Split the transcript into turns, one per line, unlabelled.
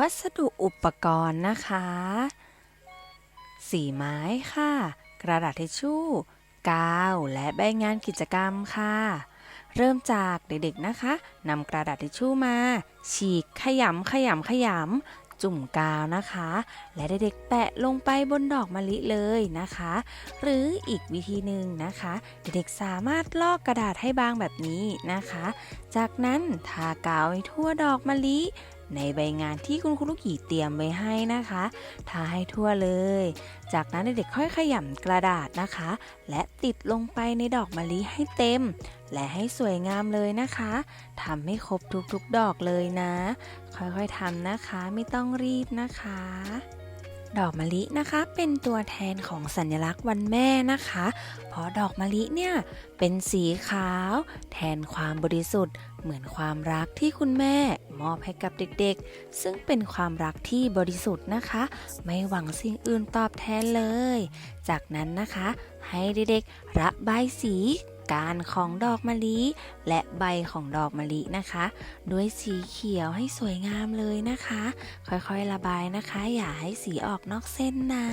วัสดุอุปกรณ์นะคะ สีไม้ค่ะ กระดาษทิชชู่ กาว และใบงานกิจกรรมค่ะ เริ่มจากเด็กๆนะคะนำกระดาษทิชชู่มา ฉีกขยำขยำขยำจุ่มกาวนะคะ และเด็กๆแปะลงไปบนดอกมะลิเลยนะคะ หรืออีกวิธีหนึ่งนะคะ เด็กๆสามารถลอกกระดาษให้บางแบบนี้นะคะ จากนั้นทากาวให้ทั่วดอกมะลิในใบงานที่คุณครูลูกหยีเตรียมไว้ให้นะคะทาให้ทั่วเลย จากนั้นเด็กๆค่อยขยำกระดาษนะคะ และติดลงไปในดอกมะลิให้เต็ม และให้สวยงามเลยนะคะทำให้ครบทุกๆดอกเลยนะ ค่อยๆทำนะคะ ไม่ต้องรีบนะคะ ดอกมะลินะคะเป็นตัวแทนของสัญลักษณ์วันแม่นะคะ เพราะดอกมะลิเนี่ยเป็นสีขาว แทนความบริสุทธิ์ เหมือนความรักที่คุณแม่ มอบให้กับเด็กๆ ซึ่งเป็นความรักที่บริสุทธิ์นะคะ ไม่หวังสิ่งอื่นตอบแทนเลย จากนั้นนะคะ ให้เด็กๆระบายสี การของดอกมะลิ และใบของดอกมะลินะคะ ด้วยสีเขียวให้สวยงามเลยนะคะ ค่อยๆระบายนะคะ อย่าให้สีออกนอกเส้นนะ